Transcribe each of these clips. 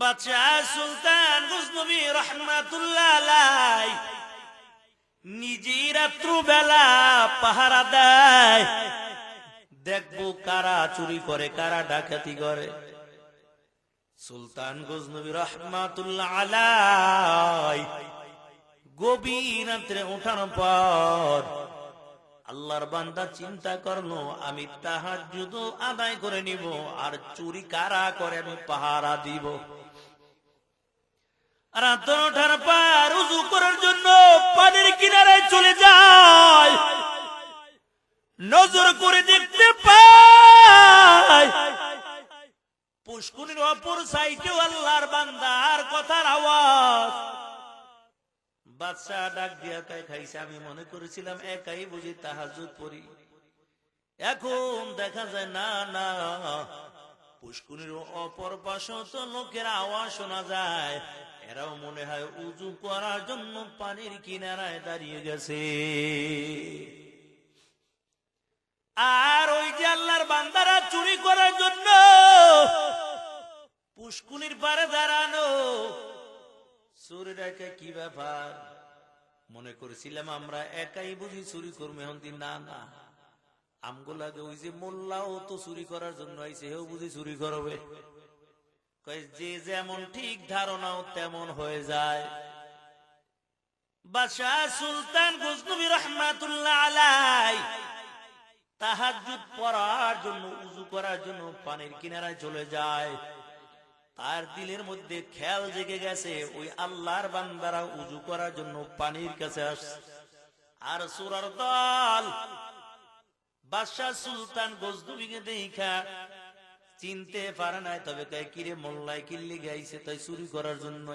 বাদশাহ সুলতান গুজনবী রহমাতুল্লাহ নিজেই রাত্র বেলা পাহারা দেয়। দেখব কারা চুরি করে, কারা ডাকাতি করে। সুলতান গজনবী রহমাতুল্লাহ আলাই গভীর রাত্রে ওঠানোর পর আল্লাহর বান্দা চিন্তা করল, আমি তাহার যুদ্ধ আদায় করে নিব, আর চুরি কারা করে আমি পাহারা দিব। রাত ওঠার পর উজু করার জন্য পানির কিনারায় চলে যায়। নজর করে দেখতে পুষ্কুনির অপর সাইডে আল্লাহর বান্দার কথার আওয়াজ। বাদশাহ ডাক দিয়া কাই খাইছে, আমি মনে করেছিলাম একাই বুঝি তাহাজুদ পড়ি। এখন দেখা যায় না না। পুষ্কুনির অপর পাশে তো লোকের আওয়াজ শোনা যায়। এরাও মনে হয় উজু করার জন্য পানির কিনারায় দাঁড়িয়ে গেছে। আর ওই যে আল্লাহর বান্দারা চুরি করার জন্য পুষ্কুনির পারে দাঁড়ানো। চুরিটাকে কি ব্যাপার? মনে করেছিলাম আমরা একাই বুঝি চুরি করব এখন না না, আমগো লাগে ওই যে মোল্লাও তো চুরি করার জন্য আইসে হেও বুঝি চুরি করবে। যে যেমন ঠিক ধারণাও তেমন হয়ে যায়। বাদশাহ সুলতান গজনবী রহমাতুল্লাহ আলাই তাহাজুদ পড়ার জন্য, উজু করার জন্য পানির কিনারায় চলে যায়। তার দিলের মধ্যে খেয়াল জেগে গেছে, ওই আল্লাহর বান্দারা উজু করার জন্য পানির কাছে আর সুরার দল, বাদশাহ সুলতান গজদুবিকে দেখা চিনতে পারে নাই, তবে কয়, কিরে মোল্লাই কিল্লি গাইছে তাই চুরি করার জন্য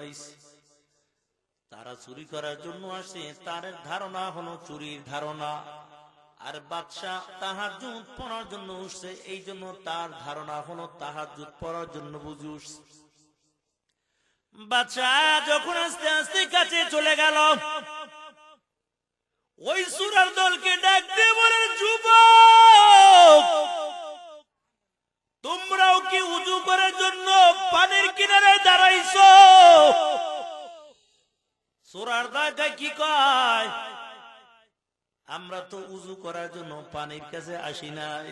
তারা চুরি করার জন্য আসে, তার ধারণা হলো চুরির ধারণা। আর বাদশাহ তাহাজুদ পড়ার জন্য উঠছে, এই জন্য তার ধারণা হলো তাহাজুদ পড়ার জন্য বুঝে উঠছে। বাদশাহ যখন আস্তে আস্তে কাছে চলে গেল, ওই সুরার দলকে ডাক দিয়ে বলে যুবক তোমরাও কি উজু করার জন্য পানির কিনারে দাঁড়াইছো? সুরার দাগা কি কয়? আমরা তো উজু করার জন্য পানির কাছে আসি নাই।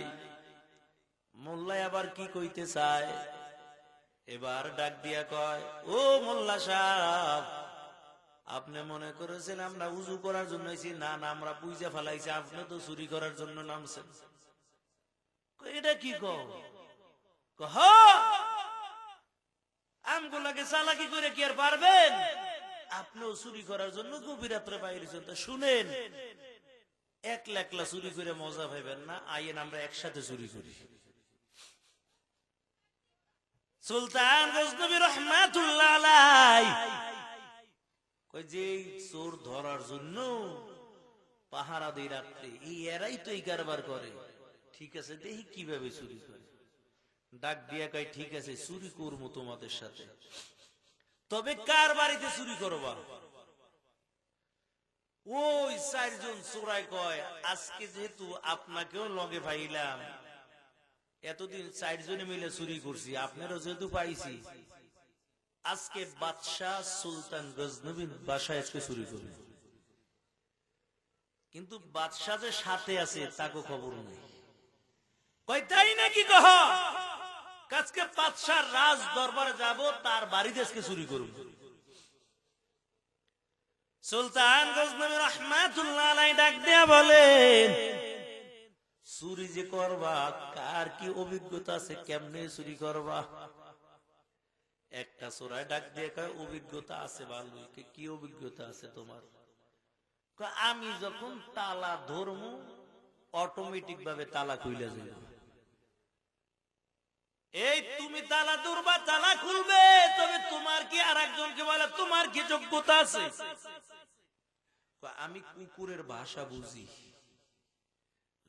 মোল্লাই আবার কি কইতে চায়? এবার ডাক দিয়া কয় ও মোল্লা সাহেব আপনি মনে করেছেন আমরা উজু করার জন্য না না আমরা পুইজা ফেলাইছি আপনি তো চুরি করার জন্য নামছেন। এটা কি কয়, আমগুলাকে চালাকি করে কি আর পারবেন? আপনিও চুরি করার জন্য গভীর রাত্রে বাইরেছেন তো শুনেন চুরি করে মজা না আইয়েন আমরা একসাথে চুরি করি। চোর ধরার জন্য পাহারা দেই রাত্রে এরাই তো এই কারবার করে। ঠিক আছে, দেখি কীভাবে চুরি করে। ডাক দিয়া কয়, ঠিক আছে, চুরি করব তোমাদের সাথে। তবে কার বাড়িতে চুরি করবা? ওই চারজন চোরাই কয়, আজকে যেহেতু আপনাকেও লগে পাইলাম, এতদিন চারজনে মিলে চুরি করছি, আপনারও যেহেতু পাইছি, আজকে বাদশাহ সুলতান গজনবীর বাসায় আজকে চুরি করবে। কিন্তু বাদশাহ যে সাথে আছে, তাকে খবর নেই। কয়, তাই নাকি কহ? আজকে বাদশাহ রাজ দরবারে যাব, তার বাড়িতে আজকে চুরি করব। সুলতান গজনবী রহমাতুল্লাহ ডাক দিয়া বলেন, চুরি যে করবা, কার কি অভিজ্ঞতা আছে, কেমনে চুরি করবা? একটা চোরাই ডাক দিয়ে অভিজ্ঞতা আছে ভালো কি- অভিজ্ঞতা আছে তোমার? আমি যখন তালা ধরমু অটোমেটিক ভাবে তালা খুইলে যাবে এই তুমি তালা ধরবা তালা খুলবে, তবে তোমার কি আর একজনকে বলে, তোমার কি যোগ্যতা আছে? আমি কুকুরের ভাষা বুঝি।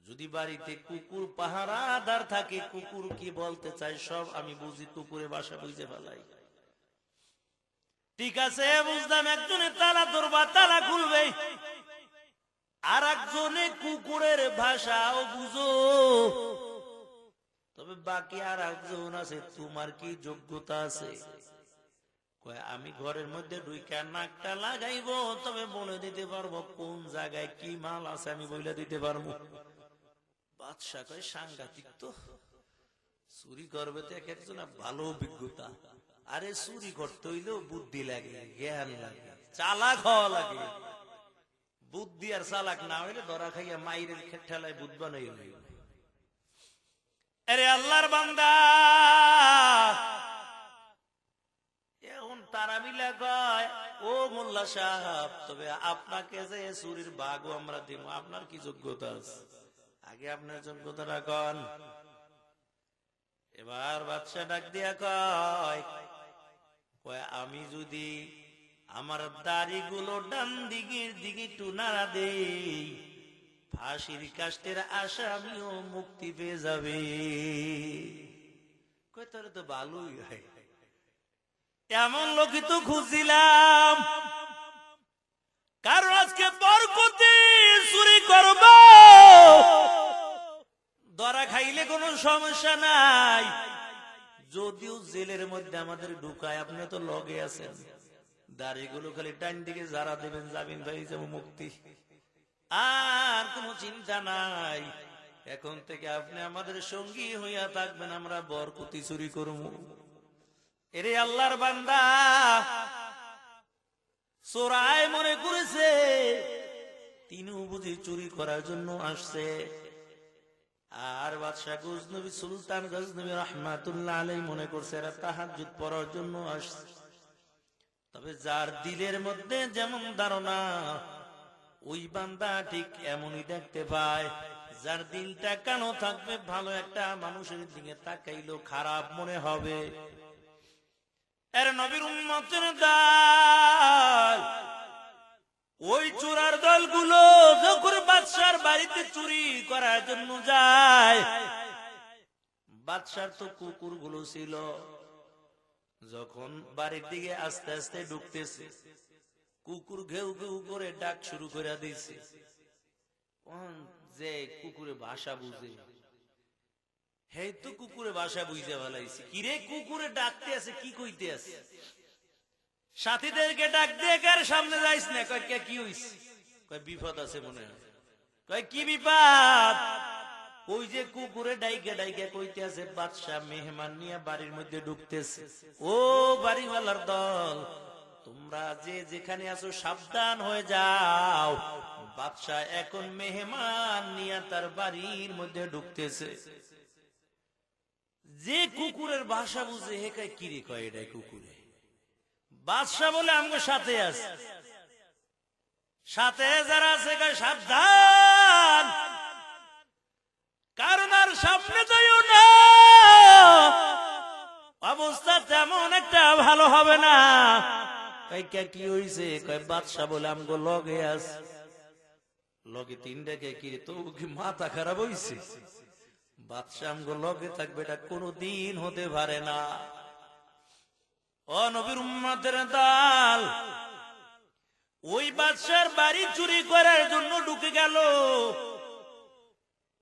যদি বাড়িতে কুকুর পাহারাদার থাকে, কুকুর কি বলতে চাই সব আমি বুঝি, কুকুরের বাসা বুঝে ফেলাই। ঠিক আছে, বুঝলাম, একজনে তালা ধরবা তালা খুলবে আর একজনে কুকুরের ভাষাও বুঝো। তবে বাকি আর একজন আছে, তোমার কি যোগ্যতা আছে? আমি ঘরের মধ্যে ঢুইকা নাকটা লাগাইবো, তবে বলে দিতে পারব কোন জায়গায় কি মাল আছে আমি বলে দিতে পারব। বাদশাহ কয়, সাংঘাতিক তো। চুরি করবে তো এক একজন ভালো অভিজ্ঞতা। আরে চুরি করতে হইলেও বুদ্ধি লাগে, জ্ঞান লাগে, চালাক হওয়া লাগে। বুদ্ধি আর চালাক না হইলে ধরা খাইয়া মাইরের ঠেলায় বুধবা নাই আরে আল্লাহর বান্দা। কয় মোল্লা যে আমরা আপনার কি যোগ্যতা আছে? আগে আপনার যোগ্যতাটা কন। এবার বাদশা ডাক দিয়া কয় কয়, আমি যদি আমার দাড়িগুলো ডান দিকের দিকে একটু নাড়া দেই ফাঁসির কাষ্টের আসামিও মুক্তি পেয়ে যাবে। তাহলে তো ভালোই হয়। এমন লোকই তো খুঁজছিলাম। কারণ আজকে বরকতি চুরি করব। ধরা খাইলে কোনো সমস্যা নাই। যদিও জেলের মধ্যে আমাদের ঢুকায়, আপনি তো লগে আছেন। দাড়িগুলো খালি ডান দিকে যারা দেবেন যাবেন ভাই যাব মুক্তি। আর কোনো চিন্তা নাই। এখন থেকে আপনি আমাদের সঙ্গী হইয়া থাকবেন, আমরা বরকতি চুরি করব। এরে আল্লাহর বান্দা, চোরায় মনে করেছে তিনিও বুঝি চুরি করার জন্য আসছে। আর বাদশাহ গজনবী, সুলতান গজনবী রহমাতুল্লাহ আলাই মনে করছে, এরা তাহাজুদ পড়ার জন্য আসছে। তবে যার দিলের মধ্যে যেমন ধারণা ওই বান্দা ঠিক এমনই দেখতে পায়, যার দিনটা কেন থাকবে ভালো একটা মানুষের দিকে তাকাইলো খারাপ মনে হবে। এর নবীর উম্মতের দল, ওই চোরার দলগুলো যখন বাদশার বাড়িতে চুরি করার জন্য যায়, বাদশার তো কুকুরগুলো ছিল, যখন বাড়ির দিকে আস্তে আস্তে ঢুকতেছে। কুকুর ঘেউ ঘেউ করে ডাক শুরু করে দিয়েছে যে কুকুরে ভাষা বুঝে হে তো কুকুরে বাসা বুঝতে ভালাইছি কিরে কুকুরে ডাকতে আছে, কি কইতে আছে? সাথীদেরকে ডাক দিয়ে কার সামনে যাইস না? কয়, কে, কি হইস কয়, বিপদ আছে মনে হয়। কয়, কি বিপদ? ওই যে কুকুরে ডাইকে ডাইকে কইতে আছে, বাদশাহ মেহমান নিয়ে বাড়ির মধ্যে ঢুকতেছে। ও বাড়িওয়ালার দল তোমরা যে যেখানে আছো সাবধান হয়ে যাও। বাদশাহ এখন মেহমান নিয়ে তার বাড়ির মধ্যে ঢুকতেছে। যে কুকুরের ভাষা বুঝে, হে কয় কিরে কয় এটাই কুকুরে? বাদশাহ বলে আমাকে সাথে আছে। সাথে যারা আছে সাবধান। কারণ আর সামনে যাইও না। অবস্থা তেমন একটা ভালো হবে না। কয়, কে কি কয়, বাদশাহ বলে লগে তো কি মাথা খারাপ হইছে? আমগো লগে থাকবে, এটা কোনদিন হতে পারে না। ও নবীর উম্মতের দাল, ওই বাদশার বাড়ি চুরি করার জন্য ঢুকে গেল।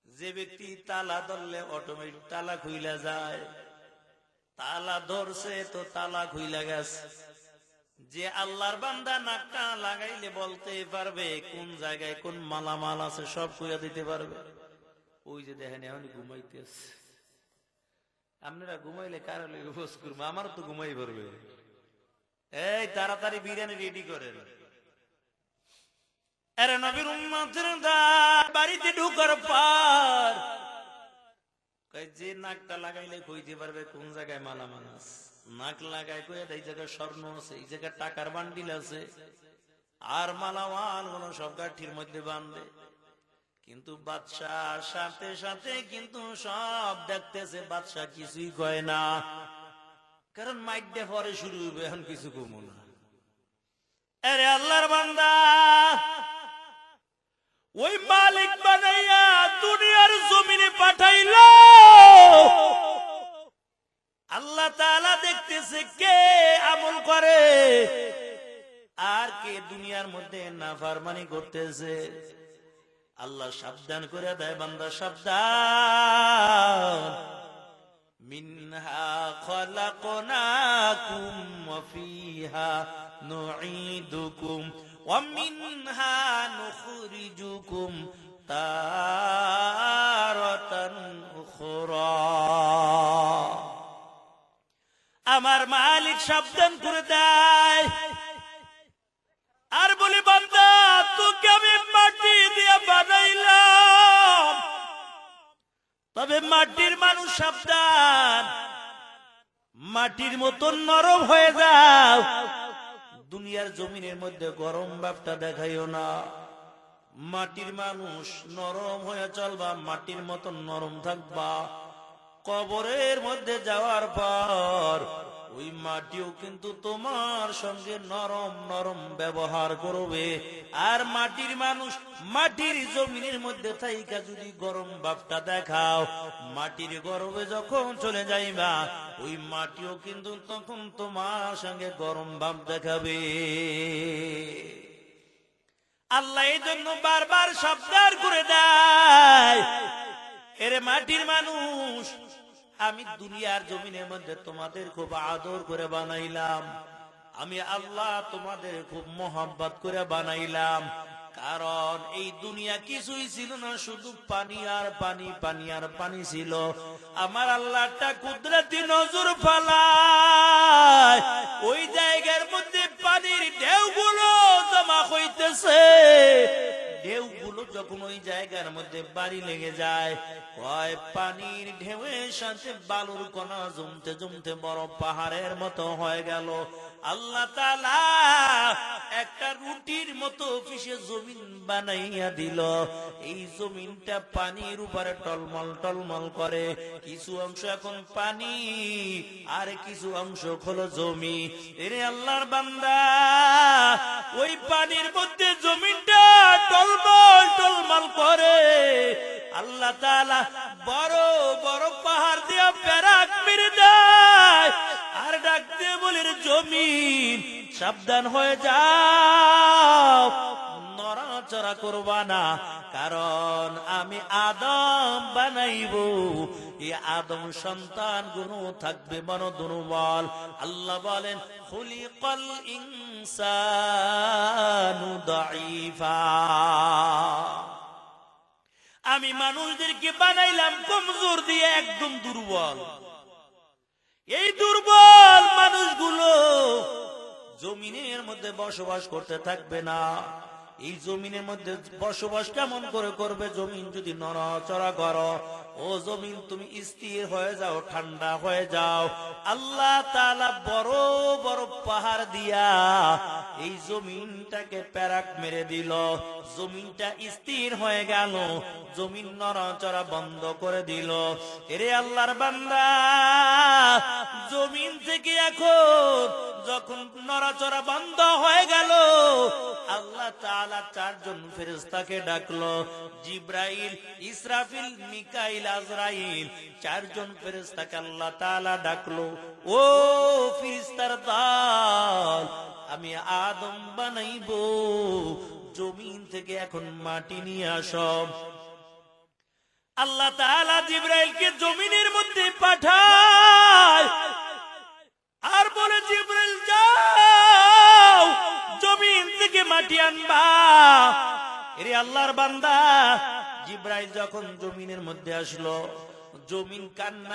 যে ব্যক্তি তালা ধরলে অটোমেটিক তালা খুইলা যায়। তালা ধরছে, তো তালা খুইলা গেছে। যে আল্লাহর বান্দা নাকটা লাগাইলে বলতে পারবে কোন জায়গায় কোন মালামাল আছে, সব খুইয়া দিতে পারবে। ওই যে দেখেন এখন ঘুমাইতেছে। আপনারা ঘুমাইলে কারও বস করব? আমার তো ঘুমাই পারবে এই, তাড়াতাড়ি বিরিয়ানি রেডি দা- বাড়িতে ঢুকার পর নাকটা লাগাইলে কইতে পারবে, কোন জায়গায় মালামাল আছে? নাক লাগাই কয়ে এই জায়গায় স্বর্ণ আছে, এই জায়গায় টাকার বান্ডিল আছে। আর মালামালগুলো সব গাঠির মধ্যে বাঁধবে কিন্তু বাদশাহ সাথে সাথে কিন্তু সব দেখতেছে, বাদশাহ কিছুই কয় না। কারণ মাইডে পরে শুরু হবে, এখন কিছু কমো না। আরে আল্লাহর বান্দা! নাফারমানি করতেছে। আল্লাহ সাবধান করে দেয় বান্দা সাবধান। আমার মালিক সাবধান করে দেয়। তোকে আমি মাটি দিয়ে বানাইলাম। তবে মাটির মানুষ সাবধান। মাটির মতন নরম হয়ে যাও। দুনিয়ার জমিনের মধ্যে গরম ভাবটা দেখাইও না। মাটির মানুষ নরম হয়ে চলবা, মাটির মতন নরম থাকবা। কবরের মধ্যে যাওয়ার পর ওই মাটিও কিন্তু তোমার সঙ্গে নরম নরম ব্যবহার করবে। আর মাটির মানুষ মাটির জমিনের মধ্যে থাইকা যদি গরম ভাবটা দেখাও, মাটির গরমে যখন চলে যাইবা, ওই মাটিও কিন্তু তখন তোমার সঙ্গে গরম ভাব দেখাবে। আল্লাহ এই জন্য বারবার সাবধান করে দেয়। এরে মাটির মানুষ আমি দুনিয়ার জমিনের মধ্যে তোমাদের খুব আদর করে বানাইলাম। আমি আল্লাহ তোমাদের খুব মোহাম্মত করে বানাইলাম। কারণ এই দুনিয়া কিছুই ছিল না, শুধু পানি আর পানি পানি আর পানি ছিল। আমার আল্লাহটা কুদরতি নজর ফালায়। ওই জায়গার মধ্যে পানির ঢেউগুলো জমা হইতেছে। ঢেউগুলো যখন ওই জায়গার মধ্যে বাড়ি লেগে যায় হয় পানির ঢেউয়ের সাথে বালুর কণা জমতে জমতে বড় পাহাড়ের মতো হয়ে গেল। আল্লাহ একটা রুটির মতো অফিসে জমিন বানাইয়া দিল। এই জমিনটা পানির উপরে টলমল টলমল করে। কিছু অংশ এখন পানি, আর কিছু অংশ হলো জমি। এরে আল্লাহর বান্দা, ওই পানির মধ্যে জমিনটা টলমল টলমল করে। আল্লাহ তালা বড় বড় পাহাড় দিয়া প্যারাক মেরে দেয়। আর ডাক দিয়ে বলে জমি জমিন, সাবধান হয়ে যাও। নড়াচড়া করবা না, কারণ আমি আদম বানাইব। এই আদম সন্তান গুণ থাকবে মন দুর্বল। আল্লাহ বলেন, খুলিকল ইনসানু দাইফা আমি মানুষদেরকে বানাইলাম কমজোর দিয়ে একদম দুর্বল। এই দুর্বল মানুষগুলো জমিনের মধ্যে বসবাস করতে থাকবে না। এই জমিনের মধ্যে বসবাস কেমন করে করবে? জমিন যদি নড়াচড়া করো ও জমিন, তুমি স্থির হয়ে যাও, ঠান্ডা হয়ে যাও। আল্লাহ তাআলা বড় বড় পাহাড় দিয়া এই জমিনটাকে প্যারাক মেরে দিল। জমিনটা স্থির হয়ে গেল, জমিন নড়াচড়া বন্ধ করে দিল। এরে আল্লাহর বান্দা, জমিন থেকে এখন যখন নড়াচড়া বন্ধ হয়ে গেল, আল্লাহ তাআলা চারজন ফেরেশতাকে ডাকলো, জিব্রাইল, ইসরাফিল, মিকাইল আজরাইল। চারজন ফেরেশতাকে আল্লাহ তাআলা ডাকলো, ও ফেরেশতার দল, আমি আদম বানাইবো, জমিন থেকে এখন মাটি নিয়ে আসব আল্লাহ তাআলা জিব্রাইলকে জমিনের মধ্যে পাঠায় আর বলে, জিব্রাইল, যাও, জমিন থেকে মাটি আনবা। এরে আল্লাহর বান্দা জিব্রাইল যখন জমিনের মধ্যে আসলো জমিন কান্না